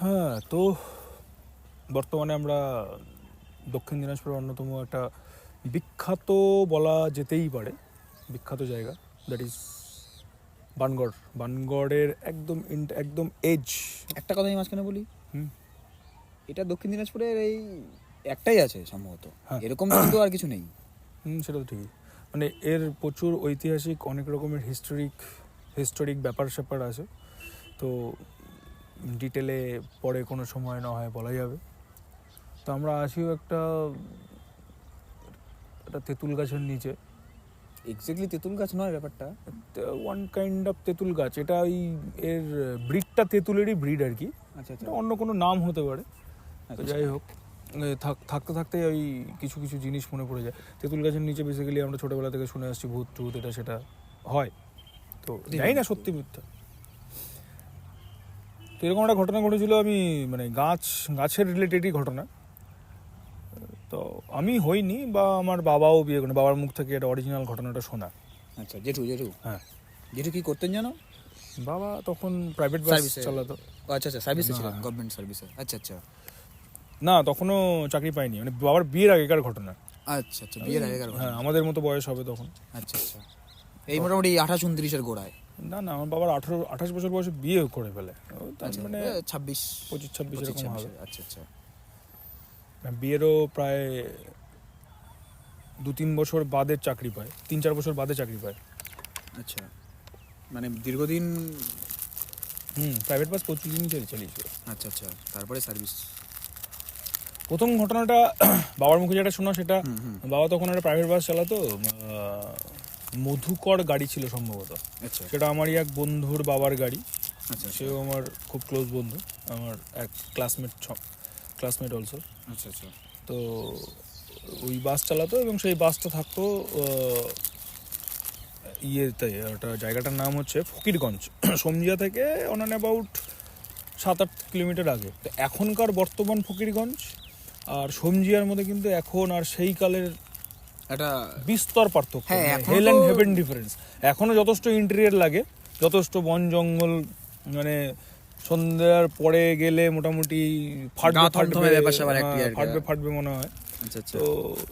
হ্যাঁ তো বর্তমানে আমরা দক্ষিণ দিনাজপুরের অন্যতম একটা বিখ্যাত বলা যেতেই পারে বিখ্যাত জায়গা দ্যাট ইজ বানগড়। বানগড়ের একদম একদম এজ একটা কথা আমি মাঝখানে বলি। হুম। এটা দক্ষিণ দিনাজপুরের এই একটাই আছে সম্ভবত। হ্যাঁ। এরকম কিন্তু আর কিছু নেই। হুম সেটা তো ঠিকই। মানে এর প্রচুর ঐতিহাসিক অনেক রকমের হিস্টোরিক হিস্টোরিক ব্যাপার স্যাপার আছে। তো ডিটেলে পরে কোনো সময় না হয় বলা যাবে। তো আমরা আসিও একটা একটা তেঁতুল গাছের নিচে। এক্স্যাক্টলি তেঁতুল গাছ নয় ব্যাপারটা? ওয়ান কাইন্ড অফ তেঁতুল গাছ। এটা ওই এর ব্রিডটা তেঁতুলেরই ব্রিড আর কি। আচ্ছা আচ্ছা। অন্য কোনো নাম হতে পারে। তো আচ্ছা। যাই হোক থাকতে থাকতে ওই কিছু কিছু জিনিস মনে পড়ে যায়। তেঁতুল গাছের নিচে বেসিক্যালি আমরা ছোটোবেলা থেকে শুনে আসছি ভূত টুত এটা সেটা হয়। তো জানি না সত্যি মিথ্যা। তো এরকম একটা ঘটনা ঘটেছিল আমি মানে গাছ গাছের রিলেটেডই ঘটনা। তো আমি হইনি বা আমার বাবাও বিয়ে করেন বাবার মুখ থেকে এটা অরিজিনাল ঘটনাটা শোনা। আচ্ছা জেঠু জেঠু। হ্যাঁ। জেঠু কি করতেন জানো? বাবা তখন প্রাইভেট বাস এ। চালাতো। আচ্ছা আচ্ছা সার্ভিসে না। ছিলেন গভর্নমেন্ট সার্ভিসে আচ্ছা আচ্ছা। না তখনও চাকরি পাইনি। মানে বাবার বিয়ের আগেকার ঘটনা। আচ্ছা আচ্ছা বিয়ের আগেকার হ্যাঁ। আমাদের মতো বয়স হবে তখন। আচ্ছা আচ্ছা। এই মোটামুটি আঠাশ উনত্রিশের গোড়ায়। না না আমার বাবার আঠারো আঠাশ বছর বয়সে বিয়ে করে ফেলে। তার আচ্ছা মানে ছাব্বিশ পঁচিশ ছাব্বিশ এরকম হবে। আচ্ছা আচ্ছা। বিয়েরও প্রায় দু তিন বছর বাদে চাকরি পায় তিন চার বছর বাদে চাকরি পায়। আচ্ছা মানে দীর্ঘদিন হুম প্রাইভেট বাস প্রচুর দিন চলে চালিয়েছিল আচ্ছা আচ্ছা তারপরে সার্ভিস প্রথম ঘটনাটা বাবার মুখে যেটা শোনা সেটা বাবা তখন একটা প্রাইভেট বাস চালাতো মধুকর গাড়ি ছিল সম্ভবত। আচ্ছা। সেটা আমারই এক বন্ধুর বাবার গাড়ি। আচ্ছা সেও আমার খুব ক্লোজ বন্ধু আমার এক ক্লাসমেট ক্লাসমেট অলসো আচ্ছা আচ্ছা। তো ওই বাস চালাতো এবং সেই বাসটা থাকতো ইয়েতে ওটা জায়গাটার নাম হচ্ছে ফকিরগঞ্জ। সমজিয়া থেকে অন অ্যান অ্যাবাউট সাত আট কিলোমিটার আগে। তো এখনকার বর্তমান ফকিরগঞ্জ আর সমজিয়ার মধ্যে কিন্তু এখন আর সেই কালের একটা বিস্তর পার্থক্য। হেল অ্যান্ড হেভেন ডিফারেন্স এখনও যথেষ্ট ইন্টেরিয়ার লাগে যথেষ্ট বন জঙ্গল মানে সন্ধ্যার পরে গেলে মোটামুটি ফাটবে ফাটবে হ্যাঁ। ফাটবে ফাটবে মনে হয়। আচ্ছা আচ্ছা। তো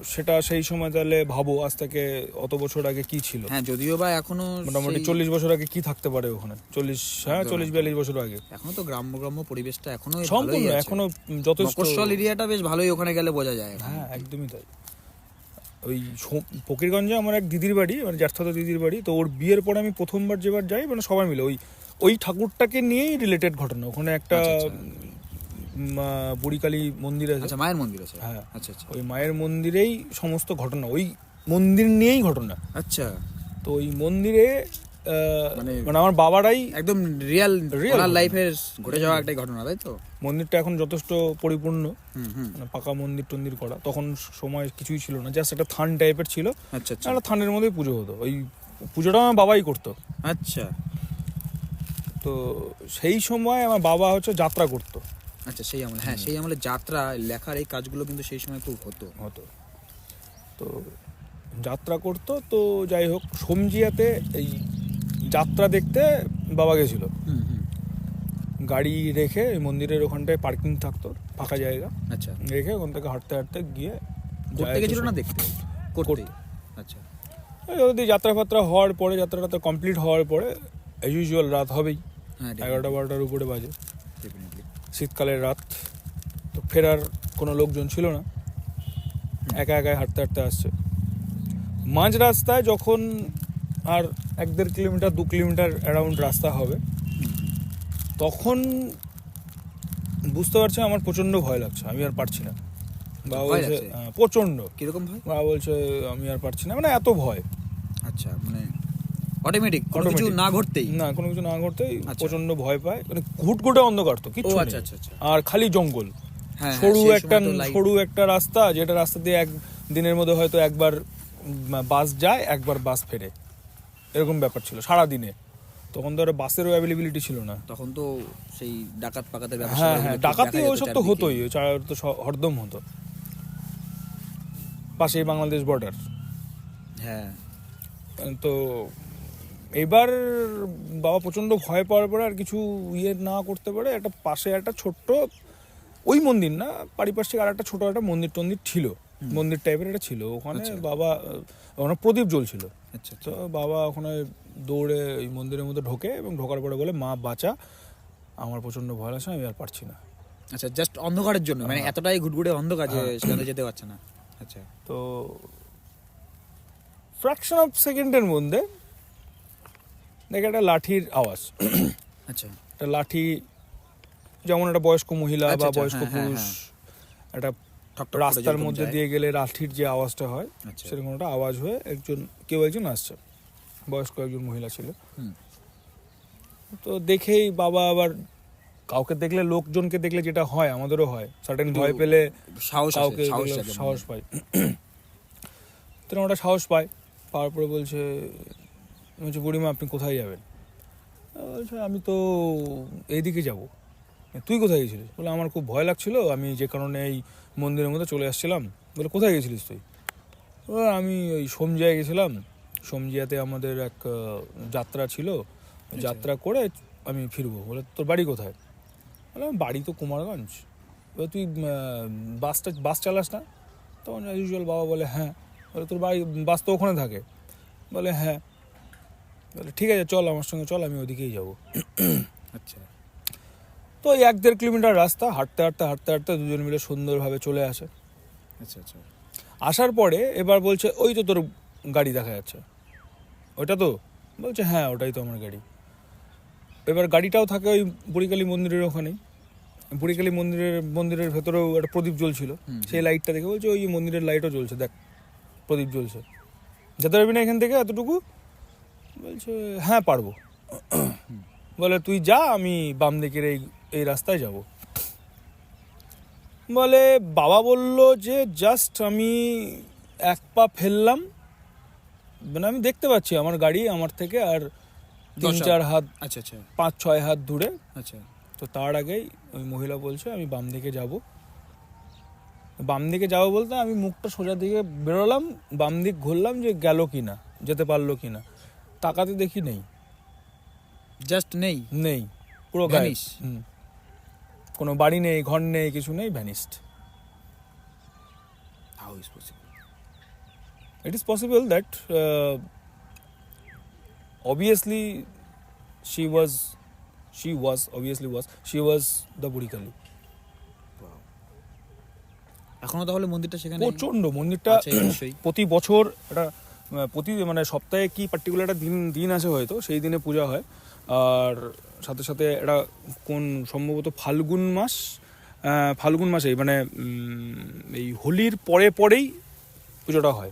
সেটা সেই সময় তাহলে ভাবো আজ থেকে অত বছর আগে কি ছিল? হ্যাঁ যদিও বা এখনও মোটামুটি চল্লিশ বছর আগে কি থাকতে পারে ওখানে? চল্লিশ হ্যাঁ চল্লিশ বিয়াল্লিশ বছর আগে। এখনও তো গ্রাম্য গ্রাম্য পরিবেশটা এখনও সম্পূর্ণ এখনও যথেষ্ট এরিয়াটা বেশ ভালোই ওখানে গেলে বোঝা যায়। হ্যাঁ একদমই তাই। ওই পকিরগঞ্জে ফকিরগঞ্জে আমার এক দিদির বাড়ি মানে জ্যাঠাতো দিদির বাড়ি। তো ওর বিয়ের পরে আমি প্রথমবার যেবার যাই মানে সবাই মিলে। ওই ওই ঠাকুরটাকে নিয়েই রিলেটেড ঘটনা। ওখানে একটা আচ্ছা, আচ্ছা। বুড়িকালী মন্দির আছে। আচ্ছা মায়ের মন্দির আছে। হ্যাঁ। আচ্ছা আচ্ছা। ওই মায়ের মন্দিরেই সমস্ত ঘটনা। ওই মন্দির নিয়েই ঘটনা। আচ্ছা। তো ওই মন্দিরে মানে- মানে আমার বাবারাই একদম রিয়েল ওনার লাইফের ঘটে যাওয়া একটাই ঘটনা তাই তো? মন্দিরটা এখন যথেষ্ট পরিপূর্ণ। হুম হুম। মানে পাকা মন্দির টন্দির করা। তখন সময় কিছুই ছিল না। জাস্ট একটা থান টাইপের ছিল। আচ্ছা আচ্ছা। একটা থানের মধ্যেই পুজো হতো। ওই পুজোটা আমার বাবাই করতো। আচ্ছা। তো সেই সময় আমার বাবা হচ্ছে যাত্রা করতো। আচ্ছা সেই আমলে হ্যাঁ সেই আমলে যাত্রা লেখার এই কাজগুলো কিন্তু সেই সময় খুব হতো। হতো। তো যাত্রা করতো। তো যাই হোক সমজিয়াতে এই যাত্রা দেখতে বাবা গেছিল। গাড়ি রেখে এই মন্দিরের ওখানটায় পার্কিং থাকতো ফাঁকা জায়গা। আচ্ছা। রেখে ওখান থেকে হাঁটতে হাঁটতে গিয়ে করতে যায় গেছিল না দেখতে? করতে। আচ্ছা। যদি যাত্রা ফাত্রা হওয়ার পরে যাত্রাটা কমপ্লিট হওয়ার পরে ইউজুয়াল রাত হবেই। হ্যাঁ এগারোটা বারোটার উপরে বাজে। শীতকালের রাত। তো ফেরার কোনো লোকজন ছিল না। একা একাই হাঁটতে হাঁটতে আসছে। মাঝ রাস্তায় যখন আর এক দেড় কিলোমিটার দু কিলোমিটার অ্যারাউন্ড রাস্তা হবে। তখন বুঝতে পারছি আমার প্রচণ্ড ভয় লাগছে আমি আর পারছি না। বাবা বলছে? হ্যাঁ, প্রচণ্ড। কীরকম ভাই বাবা বলছে আমি আর পারছি না মানে এত ভয়। আচ্ছা মানে অটোমেটিক কোনো কিছু না ঘটতেই? না কোনো কিছু না করতেই আচ্ছা। প্রচণ্ড ভয় পায়। মানে ঘুটঘুটে অন্ধকার তো ও কিচ্ছু আচ্ছা আচ্ছা আচ্ছা। আর খালি জঙ্গল। হ্যাঁ সরু হ্যাঁ, একটা তো light- সরু একটা রাস্তা যেটা রাস্তা দিয়ে এক দিনের মধ্যে হয়তো একবার বাস যায় একবার বাস ফেরে। এরকম ব্যাপার ছিল সারা দিনে তখন তো আর বাসেরও অ্যাভেলেবিলিটি ছিল না। তখন তো সেই ডাকাত পাকাতের ব্যাপার হ্যাঁ হ্যাঁ ডাকাতি ওইসব তো হতোই ওই চার তো হরদম হতো। পাশেই বাংলাদেশ বর্ডার হ্যাঁ। তো এবার বাবা প্রচণ্ড ভয় পাওয়ার পরে আর কিছু ইয়ে না করতে পারে একটা পাশে একটা ছোট্ট ওই মন্দির না পারিপার্শ্বিক আর একটা ছোট একটা মন্দির টন্দির ছিল মন্দির টাইপের একটা ছিল ওখানে আচ্ছা। বাবা ওখানে প্রদীপ জ্বলছিল। আচ্ছা তো বাবা ওখানে দৌড়ে ওই মন্দিরের মধ্যে ঢোকে এবং ঢোকার পরে বলে মা বাঁচা। আমার প্রচণ্ড ভয় লাগছে আমি আর পারছি না। আচ্ছা জাস্ট অন্ধকারের জন্য মানে এতটাই ঘুটঘুটে অন্ধকার যে হ্যাঁ। সেখানে যেতে পারছে না। আচ্ছা তো ফ্র্যাকশন অফ সেকেন্ডের মধ্যে দেখে একটা লাঠির আওয়াজ। আচ্ছা। একটা লাঠি যেমন একটা বয়স্ক মহিলা আচ্ছা, বা আচ্ছা, বয়স্ক হ্যাঁ, হ্যাঁ, পুরুষ একটা রাস্তার মধ্যে দিয়ে গেলে লাঠির যে আওয়াজটা হয় আচ্ছা। সেরকম একটা আওয়াজ হয়ে একজন কেউ একজন আসছে। বয়স্ক একজন মহিলা ছিল। তো দেখেই বাবা আবার কাউকে দেখলে লোকজনকে দেখলে যেটা হয় আমাদেরও হয়। সার্টেন ভয় পেলে সাহস কাউকে সাহস। পায় তো ওটা সাহস পায় পাওয়ার পরে বলছে বলছে বুড়িমা আপনি কোথায় যাবেন? বলছে আমি তো এইদিকে যাব। তুই কোথায় গেছিলিস? বলে আমার খুব ভয় লাগছিল। আমি যে কারণে এই মন্দিরের মধ্যে চলে আসছিলাম। বলে কোথায় গেছিলিস তুই? আমি ওই সোমজিয়ায় গেছিলাম। সোমজিয়াতে আমাদের এক যাত্রা ছিল। যাত্রা করে আমি ফিরবো। বলে তোর বাড়ি কোথায়? বলে বাড়ি তো কুমারগঞ্জ। বলে তুই বাসটা বাস চালাস না? তখন ইউজুয়াল বাবা বলে হ্যাঁ। বলে তোর বাড়ি বাস তো ওখানে থাকে। বলে হ্যাঁ। বলে ঠিক আছে চল আমার সঙ্গে চল আমি ওদিকেই যাব। আচ্ছা। তো ওই এক দেড় কিলোমিটার রাস্তা হাঁটতে হাঁটতে হাঁটতে হাঁটতে দুজন মিলে সুন্দরভাবে চলে আসে। আচ্ছা আচ্ছা। আসার পরে এবার বলছে ওই তো তোর গাড়ি দেখা যাচ্ছে। ওইটা তো? বলছে হ্যাঁ ওটাই তো আমার গাড়ি। এবার গাড়িটাও থাকে ওই বুড়িকালী মন্দিরের ওখানেই বুড়িকালী মন্দিরের মন্দিরের ভেতরেও একটা প্রদীপ জ্বলছিল। সেই লাইটটা দেখে বলছে ওই মন্দিরের লাইটও জ্বলছে দেখ প্রদীপ জ্বলছে। যেতে পারবি না এখান থেকে এতটুকু? বলছে হ্যাঁ পারব। বলে তুই যা আমি বাম দিকের এই এই রাস্তায় যাব। বলে বাবা বলল যে জাস্ট আমি এক পা ফেললাম। মানে আমি দেখতে পাচ্ছি আমার গাড়ি আমার থেকে আর তিন চার হাত আচ্ছা আচ্ছা। পাঁচ ছয় হাত দূরে। আচ্ছা। তো তার আগেই ওই মহিলা বলছে আমি বাম দিকে যাব। বাম দিকে যাব বলতে আমি মুখটা সোজা দিকে বেরোলাম বাম দিক ঘুরলাম যে গেল কি না যেতে পারল কি না তাকাতে দেখি নেই। জাস্ট নেই? নেই। পুরো Vanish? হুম। কোনো বাড়ি নেই ঘর নেই কিছু নেই vanished how is possible is possible that uh, obviously she was she was obviously was she was the burikali এখনও তাহলে মন্দিরটা সেখানে প্রচণ্ড মন্দিরটা অবশ্যই। প্রতি বছর একটা প্রতি মানে সপ্তাহে কি পার্টিকুলার একটা দিন দিন আছে হয়তো সেই দিনে পূজা হয়। আর সাথে সাথে এটা কোন সম্ভবত ফাল্গুন মাস ফাল্গুন মাসেই মানে এই হোলির পরে পরেই পুজোটা হয়।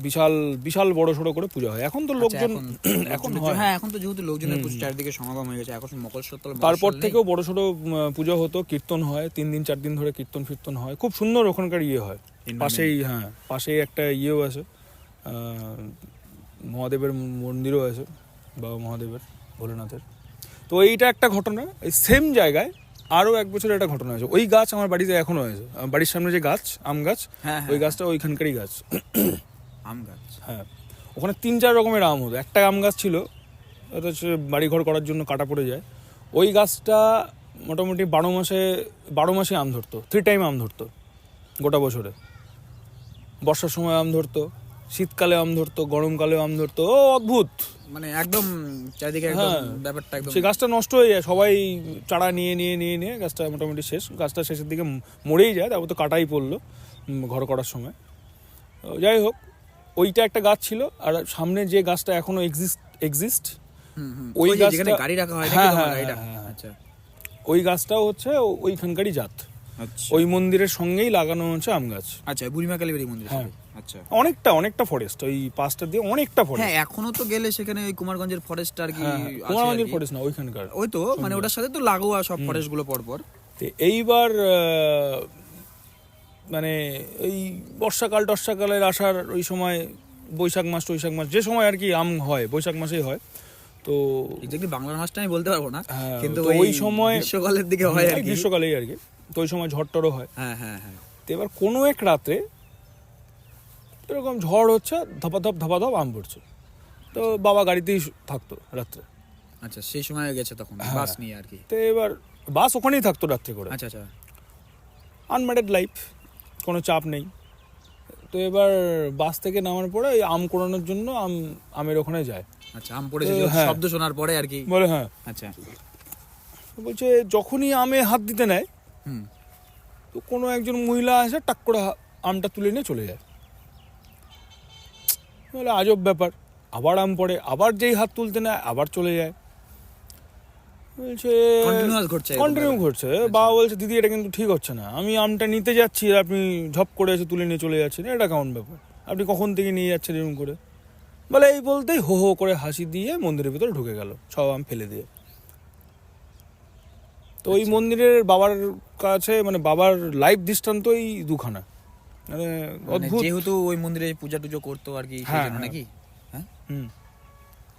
বিশাল বিশাল বড় সড়ো করে পূজা হয়। এখন তো আচ্ছা, লোকজন এখন- হয়। হ্যাঁ এখন তো যেহেতু লোকজনের হুম। চারিদিকে সমাগম হয়ে গেছে এখন মকর সত্তর তারপর থেকেও বড় সড়ো পুজো হতো কীর্তন হয় তিন দিন চার দিন ধরে কীর্তন ফির্তন হয়। খুব সুন্দর ওখানকার ইয়ে হয়। পাশেই হ্যাঁ পাশেই একটা ইয়েও আছে। মহাদেবের মন্দিরও আছে বাবা মহাদেবের। ভোলেনাথের। তো এইটা একটা ঘটনা এই সেম জায়গায় আরও এক বছরের একটা ঘটনা হয়েছে। ওই গাছ আমার বাড়িতে এখনও হয়েছে। বাড়ির সামনে যে গাছ আম গাছ হ্যাঁ ওই হ্যাঁ গাছটা ওইখানকারই গাছ। আম গাছ। হ্যাঁ। ওখানে তিন চার রকমের আম হতো। একটা আম গাছ ছিল বাড়িঘর করার জন্য কাটা পড়ে যায়। ওই গাছটা মোটামুটি বারো মাসে বারো মাসে আম ধরতো। থ্রি টাইম আম ধরতো গোটা বছরে। বর্ষার সময় আম ধরতো। শীতকালে আম ধরতো গরমকালে আম ধরতো। ও অদ্ভুত। মানে একদম চারিদিকে একদম হ্যাঁ। ব্যাপারটা একদম সেই গাছটা নষ্ট হয়ে যায় সবাই চারা নিয়ে নিয়ে নিয়ে নিয়ে গাছটা মোটামুটি শেষ। গাছটা শেষের দিকে মরেই যায় তারপর তো কাটাই পড়ল ঘর করার সময়। যাই হোক ওইটা একটা গাছ ছিল আর সামনে যে গাছটা এখনও এক্সিস্ট এক্সিস্ট। ওই গাছটা- গাড়ি রাখা হয় হ্যাঁ, হ্যাঁ, হ্যাঁ, হ্যাঁ। আচ্ছা। ওই গাছটাও হচ্ছে ওইখানকারই জাত। আচ্ছা। ওই মন্দিরের সঙ্গেই লাগানো হচ্ছে আম গাছ। আচ্ছা বুড়িমা কালীবাড়ি মন্দির হ্যাঁ। আচ্ছা। অনেকটা অনেকটা ফরেস্ট ওই পাঁচটা দিয়ে অনেকটা ফরেস্ট হ্যাঁ এখনও তো গেলে সেখানে ওই কুমারগঞ্জের ফরেস্ট আর কি হ্যাঁ কুমারগঞ্জের ফরেস্ট না ওইখানকার। ওই তো মানে ওটার সাথে তো লাগোয়া সব ফরেস্টগুলো পর পর তো এইবার মানে এই বর্ষাকাল টর্ষাকালের আসার ওই সময় বৈশাখ মাস টৈশাখ মাস যে সময় আর কি আম হয় বৈশাখ মাসেই হয় তো এক্স্যাক্টলি বাংলার মাসটা আমি বলতে পারব না হ্যাঁ, কিন্তু ওই সময়- গ্রীষ্মকালের দিকে হয় আর কি। গ্রীষ্মকালেই আর কি তো ওই সময় ঝড়টরও হয়। হ্যাঁ হ্যাঁ হ্যাঁ। তো এবার কোনো এক রাত্রে এরকম ঝড় হচ্ছে ধপাধপ ধপাধপ আম পড়ছে। তো বাবা গাড়িতেই থাকতো রাত্রে। আচ্ছা সেই সময় গেছে তখন হ্যাঁ। বাস নিয়ে আর কি? তো এবার বাস ওখানেই থাকতো রাত্রে করে। আচ্ছা আচ্ছা। আনম্যারিড লাইফ কোনো চাপ নেই। তো এবার বাস থেকে নামার পরে ওই আম কোড়ানোর জন্য আম আমের ওখানে যায়। আচ্ছা আম পড়েছে হ্যাঁ। শব্দ শোনার পরে আর কি। বলে হ্যাঁ। আচ্ছা। বলছে যখনই আমে হাত দিতে নেয় তো কোনো একজন মহিলা আসে টাক করে আমটা তুলে নিয়ে চলে যায়। বলে আজব ব্যাপার। আবার আম পড়ে আবার যেই হাত তুলতে নেয় আবার চলে যায়। বলছে কন্টিনিউ। ঘটছে বাবা বলছে দিদি এটা কিন্তু ঠিক হচ্ছে না। আমি আমটা নিতে যাচ্ছি আর আপনি ঝপ করে এসে তুলে নিয়ে চলে যাচ্ছেন। এটা কেমন ব্যাপার? আপনি কখন থেকে নিয়ে যাচ্ছেন এরকম করে? বলে এই বলতেই হো হো করে হাসি দিয়ে মন্দিরের ভিতরে ঢুকে গেল সব আম ফেলে দিয়ে। তো ওই আচ্ছা। মন্দিরের বাবার কাছে মানে বাবার লাইফ দৃষ্টান্তই দুখানা। মানে মানে অদ্ভুত। যেহেতু ওই মন্দিরে পূজা টুজো করতো আর কি হ্যাঁ, হ্যাঁ। নাকি? হ্যাঁ? হুম।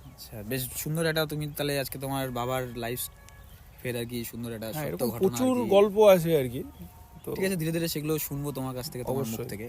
আচ্ছা বেশ সুন্দর একটা তুমি তাহলে আজকে তোমার বাবার লাইফ ফের আর কি সুন্দর একটা হ্যাঁ প্রচুর গল্প আছে আর কি। তো ঠিক আছে ধীরে ধীরে সেগুলো শুনব তোমার কাছ থেকে তোমার মুখ থেকে।